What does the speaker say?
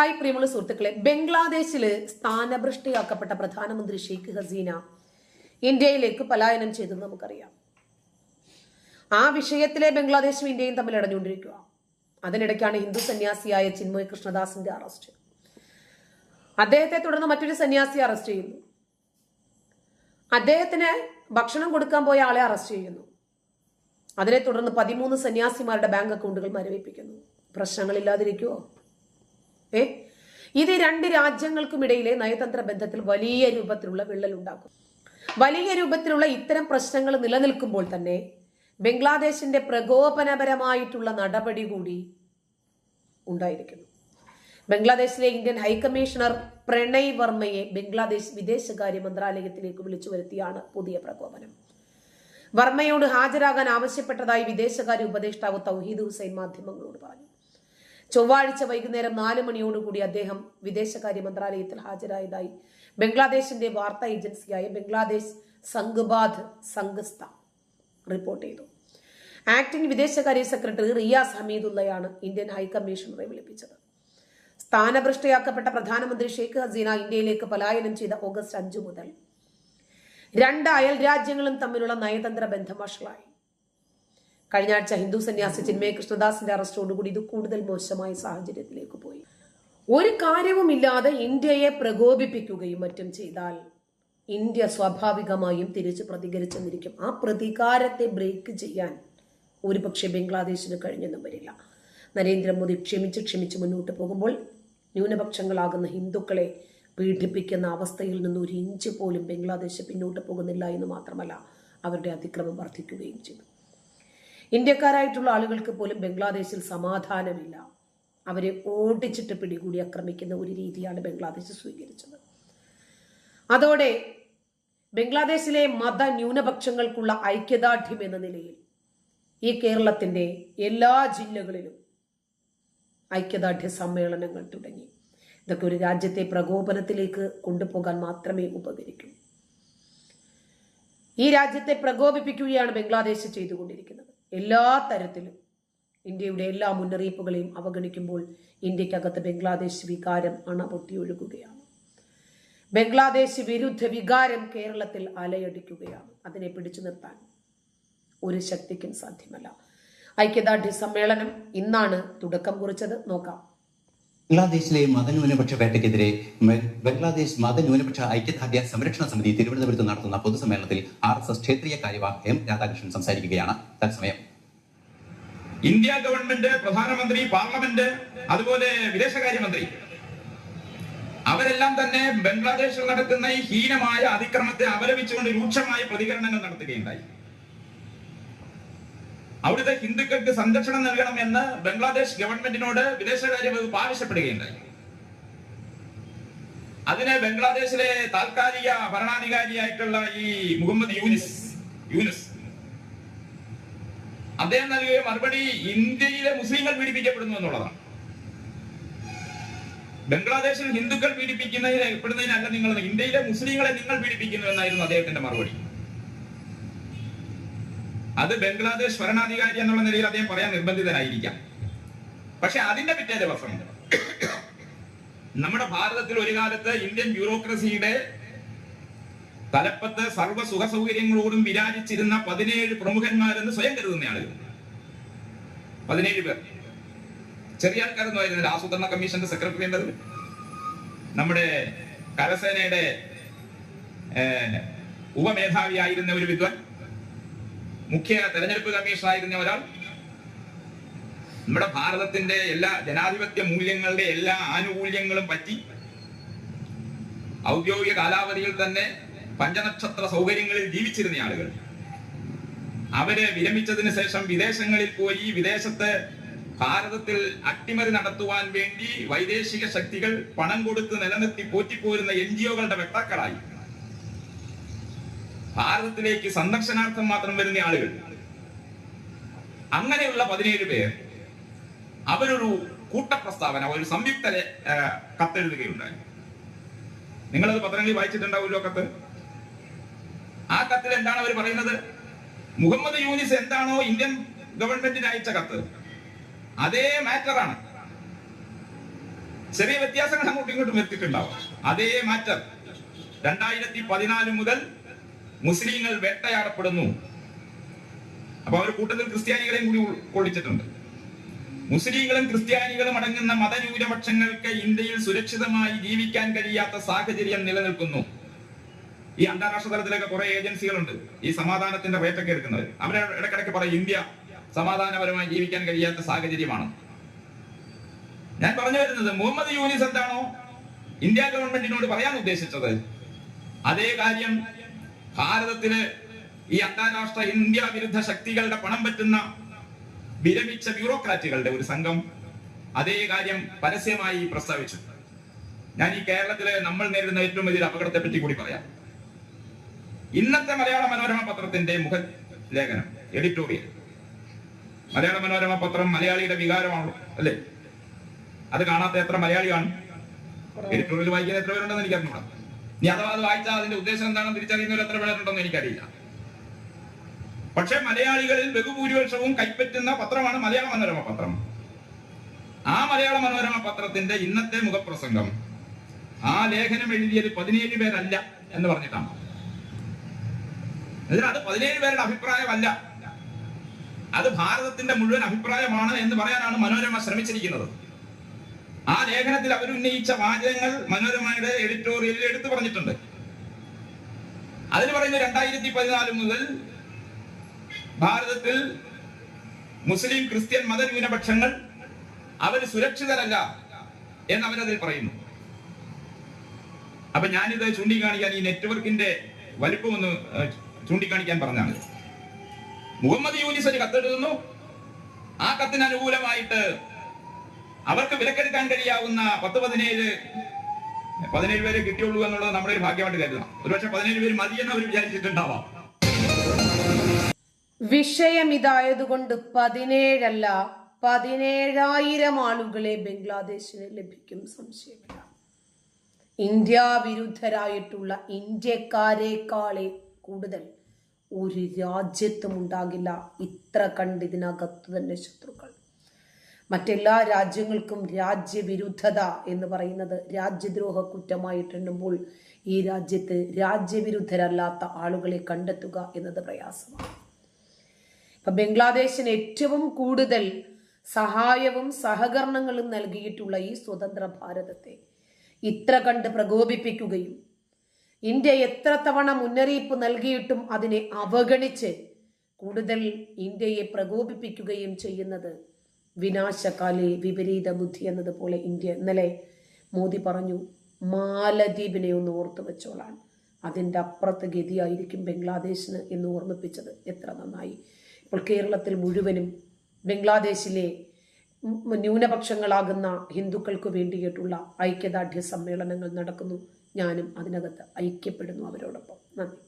Hi പ്രിയമുള്ള സുഹൃത്തുക്കളെ ബംഗ്ലാദേശിൽ സ്ഥാനഭ്രഷ്ടിയാക്കപ്പെട്ട പ്രധാനമന്ത്രി ഷെയ്ഖ് ഹസീന ഇന്ത്യയിലേക്ക് പലായനം ചെയ്തെന്ന് നമുക്കറിയാം. ആ വിഷയത്തിലെ ബംഗ്ലാദേശും ഇന്ത്യയും തമ്മിൽ അടഞ്ഞുകൊണ്ടിരിക്കുക. അതിനിടയ്ക്കാണ് ഹിന്ദു സന്യാസിയായ ചിന്മയ് കൃഷ്ണദാസിന്റെ അറസ്റ്റ്. അദ്ദേഹത്തെ തുടർന്ന് മറ്റൊരു സന്യാസി അറസ്റ്റ് ചെയ്യുന്നു. അദ്ദേഹത്തിന് ഭക്ഷണം കൊടുക്കാൻ പോയ ആളെ അറസ്റ്റ് ചെയ്യുന്നു. അതിനെ തുടർന്ന് പതിമൂന്ന് സന്യാസിമാരുടെ ബാങ്ക് അക്കൗണ്ടുകൾ മരവിപ്പിക്കുന്നു. പ്രശ്നങ്ങളില്ലാതിരിക്കുമോ ഏ? ഇത് രണ്ട് രാജ്യങ്ങൾക്കുമിടയിലെ നയതന്ത്ര ബന്ധത്തിൽ വലിയ രൂപത്തിലുള്ള വിള്ളൽ ഉണ്ടാക്കും വലിയ രൂപത്തിലുള്ള ഇത്തരം പ്രശ്നങ്ങൾ നിലനിൽക്കുമ്പോൾ തന്നെ ബംഗ്ലാദേശിന്റെ പ്രകോപനപരമായിട്ടുള്ള നടപടി കൂടി ഉണ്ടായിരിക്കുന്നു. ബംഗ്ലാദേശിലെ ഇന്ത്യൻ ഹൈക്കമ്മീഷണർ പ്രണയ് വർമ്മയെ ബംഗ്ലാദേശ് വിദേശകാര്യ മന്ത്രാലയത്തിലേക്ക് വിളിച്ചു വരുത്തിയാണ് പുതിയ പ്രകോപനം. വർമ്മയോട് ഹാജരാകാൻ ആവശ്യപ്പെട്ടതായി വിദേശകാര്യ ഉപദേഷ്ടാവ് തൗഹീദ് ഹുസൈൻ മാധ്യമങ്ങളോട് പറഞ്ഞു. ചൊവ്വാഴ്ച വൈകുന്നേരം നാല് മണിയോടുകൂടി അദ്ദേഹം വിദേശകാര്യ മന്ത്രാലയത്തിൽ ഹാജരായതായി. ബംഗ്ലാദേശിന്റെ വാർത്താ ഏജൻസിയായ ബംഗ്ലാദേശ് സംഘബാദ് സംഘസ്ഥ റിപ്പോർട്ട് ചെയ്തു. ആക്ടിംഗ് വിദേശകാര്യ സെക്രട്ടറി റിയാസ് ഹമീദുള്ളയാണ് ഇന്ത്യൻ ഹൈക്കമ്മീഷണറെ വിളിപ്പിച്ചത്. സ്ഥാനഭ്രഷ്ടയാക്കപ്പെട്ട പ്രധാനമന്ത്രി ഷെയ്ഖ് ഹസീന ഇന്ത്യയിലേക്ക് പലായനം ചെയ്ത ഓഗസ്റ്റ് അഞ്ചു മുതൽ. രണ്ട് അയൽ രാജ്യങ്ങളും തമ്മിലുള്ള നയതന്ത്ര ബന്ധം വഷളായി. കഴിഞ്ഞ ആഴ്ച ഹിന്ദു സന്യാസി ചിന്മയ കൃഷ്ണദാസിന്റെ അറസ്റ്റോടുകൂടി ഇത് കൂടുതൽ മോശമായ സാഹചര്യത്തിലേക്ക് പോയി. ഒരു കാര്യവുമില്ലാതെ ഇന്ത്യയെ പ്രകോപിപ്പിക്കുകയും മറ്റും ചെയ്താൽ ഇന്ത്യ സ്വാഭാവികമായും തിരിച്ച് പ്രതികരിച്ചെന്നിരിക്കും. ആ പ്രതികാരത്തെ ബ്രേക്ക് ചെയ്യാൻ ഒരുപക്ഷെ ബംഗ്ലാദേശിന് കഴിഞ്ഞെന്നും വരില്ല. നരേന്ദ്രമോദി ക്ഷമിച്ച് ക്ഷമിച്ച് മുന്നോട്ട് പോകുമ്പോൾ ന്യൂനപക്ഷങ്ങളാകുന്ന ഹിന്ദുക്കളെ പീഡിപ്പിക്കുന്ന അവസ്ഥയിൽ നിന്ന് ഒരു ഇഞ്ച് പോലും ബംഗ്ലാദേശ് പിന്നോട്ട് പോകുന്നില്ല എന്ന് മാത്രമല്ല അവരുടെ അതിക്രമം വർദ്ധിക്കുകയും ചെയ്തു. ഇന്ത്യക്കാരായിട്ടുള്ള ആളുകൾക്ക് പോലും ബംഗ്ലാദേശിൽ സമാധാനമില്ല. അവരെ ഓടിച്ചിട്ട് പിടികൂടി ആക്രമിക്കുന്ന ഒരു രീതിയാണ് ബംഗ്ലാദേശ് സ്വീകരിച്ചത്. അതോടെ ബംഗ്ലാദേശിലെ മത ന്യൂനപക്ഷങ്ങൾക്കുള്ള ഐക്യദാർഢ്യം എന്ന നിലയിൽ ഈ കേരളത്തിന്റെ എല്ലാ ജില്ലകളിലും ഐക്യദാർഢ്യ സമ്മേളനങ്ങൾ തുടങ്ങി. ഇതൊക്കെ ഒരു രാജ്യത്തെ പ്രകോപനത്തിലേക്ക് കൊണ്ടുപോകാൻ മാത്രമേ ഉപകരിക്കൂ. ഈ രാജ്യത്തെ പ്രകോപിപ്പിക്കുകയാണ് ബംഗ്ലാദേശ് ചെയ്തുകൊണ്ടിരിക്കുന്നത്. എല്ലാ തരത്തിലും ഇന്ത്യയുടെ എല്ലാ മുന്നറിയിപ്പുകളെയും അവഗണിക്കുമ്പോൾ ഇന്ത്യക്കകത്ത് ബംഗ്ലാദേശ് വികാരം അണപൊട്ടി ഒഴുകുകയാണ് ബംഗ്ലാദേശ് വിരുദ്ധ വികാരം കേരളത്തിൽ അലയടിക്കുകയാണ്. അതിനെ പിടിച്ചു നിർത്താൻ ഒരു ശക്തിക്കും സാധ്യമല്ല. ഐക്യദാർഢ്യ സമ്മേളനം ഇന്നാണ് തുടക്കം കുറിച്ചത്. നോക്കാം. ബംഗ്ലാദേശിലെ മതന്യൂനപക്ഷ വേട്ടയ്ക്കെതിരെ ബംഗ്ലാദേശ് മതന്യൂനപക്ഷ ഐക്യദാർഢ്യ സംരക്ഷണ സമിതി തിരുവനന്തപുരത്ത് നടത്തുന്ന പൊതുസമ്മേളനത്തിൽ ആർ എസ് എസ് ക്ഷേത്രീയ കാര്യവാഹ് എം രാധാകൃഷ്ണൻ സംസാരിക്കുകയാണ്. തത്സമയം. ഇന്ത്യ ഗവൺമെന്റ് പ്രധാനമന്ത്രി പാർലമെന്റ് അതുപോലെ വിദേശകാര്യമന്ത്രി അവരെല്ലാം തന്നെ ബംഗ്ലാദേശിൽ നടക്കുന്ന ഈ ഹീനമായ അതിക്രമത്തെ അപലപിച്ചുകൊണ്ട് രൂക്ഷമായ പ്രതികരണങ്ങൾ നടത്തുകയുണ്ടായി. അവിടുത്തെ ഹിന്ദുക്കൾക്ക് സംരക്ഷണം നൽകണമെന്ന് ബംഗ്ലാദേശ് ഗവൺമെന്റിനോട് വിദേശകാര്യ വകുപ്പ് ആവശ്യപ്പെടുകയുണ്ടായി. അതിന് ബംഗ്ലാദേശിലെ താൽക്കാലിക ഭരണാധികാരിയായിട്ടുള്ള ഈ മുഹമ്മദ് യൂനിസ് യൂനിസ്. അദ്ദേഹം നൽകിയ മറുപടി ഇന്ത്യയിലെ മുസ്ലിങ്ങൾ പീഡിപ്പിക്കപ്പെടുന്നു എന്നുള്ളതാണ്. ബംഗ്ലാദേശിൽ ഹിന്ദുക്കൾ പീഡിപ്പിക്കുന്നതിന് പെടുന്നതിനല്ല നിങ്ങൾ ഇന്ത്യയിലെ മുസ്ലിങ്ങളെ നിങ്ങൾ പീഡിപ്പിക്കുന്നു എന്നായിരുന്നു അദ്ദേഹത്തിന്റെ മറുപടി. അത് ബംഗ്ലാദേശ് ഭരണാധികാരി എന്നുള്ള നിലയിൽ അദ്ദേഹം പറയാൻ നിർബന്ധിതനായിരിക്കാം. പക്ഷെ അതിന്റെ പിറ്റേ ദിവസം നമ്മുടെ ഭാരതത്തിൽ ഒരു കാലത്ത് ഇന്ത്യൻ ബ്യൂറോക്രസിയുടെ തലപ്പത്ത് സർവ സുഖ സൗകര്യങ്ങളോടും വിരാജിച്ചിരുന്ന പതിനേഴ് പ്രമുഖന്മാരെന്ന് സ്വയം കരുതുന്ന ആളുകൾ. പതിനേഴ് പേർ. ചെറിയ ആൾക്കാരൊന്നും ആയിരുന്നില്ല. ആസൂത്രണ കമ്മീഷന്റെ സെക്രട്ടറി ഉണ്ടത്. നമ്മുടെ കരസേനയുടെ ഉപമേധാവിയായിരുന്ന ഒരു വിദ്വാൻ. മുഖ്യ തെരഞ്ഞെടുപ്പ് കമ്മീഷണറായിരുന്ന ഒരാൾ. നമ്മുടെ ഭാരതത്തിന്റെ എല്ലാ ജനാധിപത്യ മൂല്യങ്ങളുടെ എല്ലാ ആനുകൂല്യങ്ങളും പറ്റി ഔദ്യോഗിക കാലാവധിയിൽ തന്നെ പഞ്ചനക്ഷത്ര സൗകര്യങ്ങളിൽ ജീവിച്ചിരുന്ന ആളുകൾ. അവരെ വിരമിച്ചതിന് ശേഷം വിദേശങ്ങളിൽ പോയി വിദേശത്ത് ഭാരതത്തിൽ അട്ടിമറി നടത്തുവാൻ വേണ്ടി വൈദേശിക ശക്തികൾ പണം കൊടുത്ത് നിലനിർത്തി പോറ്റിപ്പോരുന്ന എൻ ജി ഒകളുടെ വെട്ടാക്കളായി ഭാരതത്തിലേക്ക് സന്ദർശനാർത്ഥം മാത്രം വരുന്ന ആളുകൾ. അങ്ങനെയുള്ള പതിനേഴ് പേർ അവരൊരു കൂട്ടപ്രസ്താവന ഒരു സംയുക്ത കത്തെഴുതുകയുണ്ടായി. നിങ്ങളത് പത്രങ്ങളിൽ വായിച്ചിട്ടുണ്ടാവുമല്ലോ കത്ത്? ആ കത്തിൽ എന്താണ് അവർ പറയുന്നത്? മുഹമ്മദ് യൂനിസ് എന്താണോ ഇന്ത്യൻ ഗവൺമെന്റിന് അയച്ച കത്ത്. അതേ മാറ്ററാണ് ചെറിയ വ്യത്യാസങ്ങൾ അങ്ങോട്ടും ഇങ്ങോട്ടും എത്തിയിട്ടുണ്ടാവും അതേ മാറ്റർ. രണ്ടായിരത്തി പതിനാല് മുതൽ മുസ്ലിങ്ങൾ വേട്ടയാടപ്പെടുന്നു. അപ്പൊ അവർ കൂട്ടത്തിൽ ക്രിസ്ത്യാനികളെയും കൂടി ഉൾക്കൊള്ളിച്ചിട്ടുണ്ട് മുസ്ലിങ്ങളും ക്രിസ്ത്യാനികളും അടങ്ങുന്ന മതന്യൂനപക്ഷങ്ങൾക്ക് ഇന്ത്യയിൽ സുരക്ഷിതമായി ജീവിക്കാൻ കഴിയാത്ത സാഹചര്യം നിലനിൽക്കുന്നു. ഈ അന്താരാഷ്ട്ര തലത്തിലൊക്കെ കുറെ ഏജൻസികളുണ്ട്. ഈ സമാധാനത്തിന്റെ റേറ്റൊക്കെ എടുക്കുന്നവർ അവരെ ഇടക്കിടക്ക് പറയും ഇന്ത്യ സമാധാനപരമായി ജീവിക്കാൻ കഴിയാത്ത സാഹചര്യമാണ്. ഞാൻ പറഞ്ഞു വരുന്നത് മുഹമ്മദ് യൂനിസ് എന്താണോ ഇന്ത്യ ഗവൺമെന്റിനോട് പറയാൻ ഉദ്ദേശിച്ചത്. അതേ കാര്യം ഭാരതത്തിൽ ഈ അന്താരാഷ്ട്ര ഇന്ത്യ വിരുദ്ധ ശക്തികളുടെ പണം പറ്റുന്ന വിരമിച്ച ബ്യൂറോക്രാറ്റുകളുടെ ഒരു സംഘം അതേ കാര്യം പരസ്യമായി പ്രസ്താവിച്ചു. ഞാൻ ഈ കേരളത്തിലെ നമ്മൾ നേരിടുന്ന ഏറ്റവും വലിയൊരു അപകടത്തെ പറ്റി കൂടി പറയാം. ഇന്നത്തെ മലയാള മനോരമ പത്രത്തിന്റെ മുഖ ലേഖനം എഡിറ്റോറിയൽ മലയാള മനോരമ പത്രം മലയാളിയുടെ വികാരമാണല്ലോ അല്ലേ? അത് കാണാത്ത എത്ര മലയാളിയാണ് എഡിറ്റോറിയൽ വായിക്കാൻ എത്ര പേരുണ്ടെന്ന് എനിക്ക് ഇനി അഥവാ അത് വായിച്ചാൽ അതിന്റെ ഉദ്ദേശം എന്താണെന്ന് തിരിച്ചറിയുന്നവർ എത്ര പേരുണ്ടെന്ന് എനിക്കറിയില്ല. പക്ഷെ മലയാളികളിൽ ബഹുഭൂരിപക്ഷവും കൈപ്പറ്റുന്ന പത്രമാണ് മലയാള മനോരമ പത്രം ആ മലയാള മനോരമ പത്രത്തിന്റെ ഇന്നത്തെ മുഖപ്രസംഗം ആ ലേഖനം എഴുതിയത് പതിനേഴ് പേരല്ല എന്ന് പറഞ്ഞിട്ടാണ്. എന്നിട്ട് അത് പതിനേഴ് പേരുടെ അഭിപ്രായമല്ല. അത് ഭാരതത്തിന്റെ മുഴുവൻ അഭിപ്രായമാണ് എന്ന് പറയാനാണ് മനോരമ ശ്രമിച്ചിരിക്കുന്നത്. ആ ലേഖനത്തിൽ അവർ ഉന്നയിച്ച വാചകങ്ങൾ മനോരമയുടെ എഡിറ്റോറിയലിൽ എടുത്തു പറഞ്ഞിട്ടുണ്ട്. അതിന് പറയുന്ന രണ്ടായിരത്തി പതിനാല് മുതൽ ഭാരതത്തിൽ മുസ്ലിം ക്രിസ്ത്യൻ മതന്യൂനപക്ഷങ്ങൾ അവർ സുരക്ഷിതരല്ല എന്ന് അവരതിൽ പറയുന്നു. അപ്പൊ ഞാനിത് ചൂണ്ടിക്കാണിക്കാൻ ഈ നെറ്റ്വർക്കിന്റെ വലിപ്പം ഒന്ന് ചൂണ്ടിക്കാണിക്കാൻ പറഞ്ഞാണ്. മുഹമ്മദ് യൂനിസ് ഒരു കത്തെഴുതുന്നു. ആ കത്തിന് അനുകൂലമായിട്ട് അവർക്ക് വിലക്കെടുക്കാൻ കഴിയാവുന്ന പത്ത് പതിനേഴ് പതിനേഴ് പേരെ കിട്ടിയുള്ളൂ എന്നുള്ളത് നമ്മുടെ ഒരു ഭാഗ്യമായിട്ട് കരുതണം. ഒരുപക്ഷെ പതിനേഴ് പേര് മതിയെന്ന് അവർ വിചാരിച്ചിട്ടുണ്ടാവാം. വിഷയം ഇതായതുകൊണ്ട് പതിനേഴല്ല പതിനേഴായിരം ആളുകളെ ബംഗ്ലാദേശിന് ലഭിക്കും സംശയമില്ല. ഇന്ത്യ വിരുദ്ധരായിട്ടുള്ള ഇന്ത്യക്കാരെക്കാളെ കൂടുതൽ ഒരു രാജ്യത്തും ഉണ്ടാകില്ല ഇത്ര കണ്ട് ഇതിനകത്ത് തന്നെ ശത്രുക്കൾ. മറ്റെല്ലാ രാജ്യങ്ങൾക്കും രാജ്യവിരുദ്ധത എന്ന് പറയുന്നത് രാജ്യദ്രോഹ കുറ്റമായിട്ടുണ്ടുമ്പോൾ ഈ രാജ്യത്ത് രാജ്യവിരുദ്ധരല്ലാത്ത ആളുകളെ കണ്ടെത്തുക എന്നത് പ്രയാസമാണ്. ഇപ്പൊ ബംഗ്ലാദേശിന് ഏറ്റവും കൂടുതൽ സഹായവും സഹകരണങ്ങളും നൽകിയിട്ടുള്ള ഈ സ്വതന്ത്ര ഭാരതത്തെ ഇത്ര കണ്ട് പ്രകോപിപ്പിക്കുകയും ഇന്ത്യ എത്ര തവണ മുന്നറിയിപ്പ് നൽകിയിട്ടും അതിനെ അവഗണിച്ച് കൂടുതൽ ഇന്ത്യയെ പ്രകോപിപ്പിക്കുകയും ചെയ്യുന്നത് വിനാശകാലെ വിപരീത ബുദ്ധി എന്നതുപോലെ ഇന്ത്യ ഇന്നലെ മോദി പറഞ്ഞു മാലദ്വീപിനെ ഒന്ന് ഓർത്തു വെച്ചോളാൻ. അതിന്റെ അപ്പുറത്ത് ഗതിയായിരിക്കും ബംഗ്ലാദേശിന് എന്ന് ഓർമ്മിപ്പിച്ചത്. എത്ര നന്നായി. ഇപ്പോൾ കേരളത്തിൽ മുഴുവനും ബംഗ്ലാദേശിലെ ന്യൂനപക്ഷങ്ങളാകുന്ന ഹിന്ദുക്കൾക്ക് വേണ്ടിയിട്ടുള്ള ഐക്യദാർഢ്യ സമ്മേളനങ്ങൾ നടക്കുന്നു. ഞാനും അതിനകത്ത് ഐക്യപ്പെടുന്നു അവരോടൊപ്പം. നന്ദി.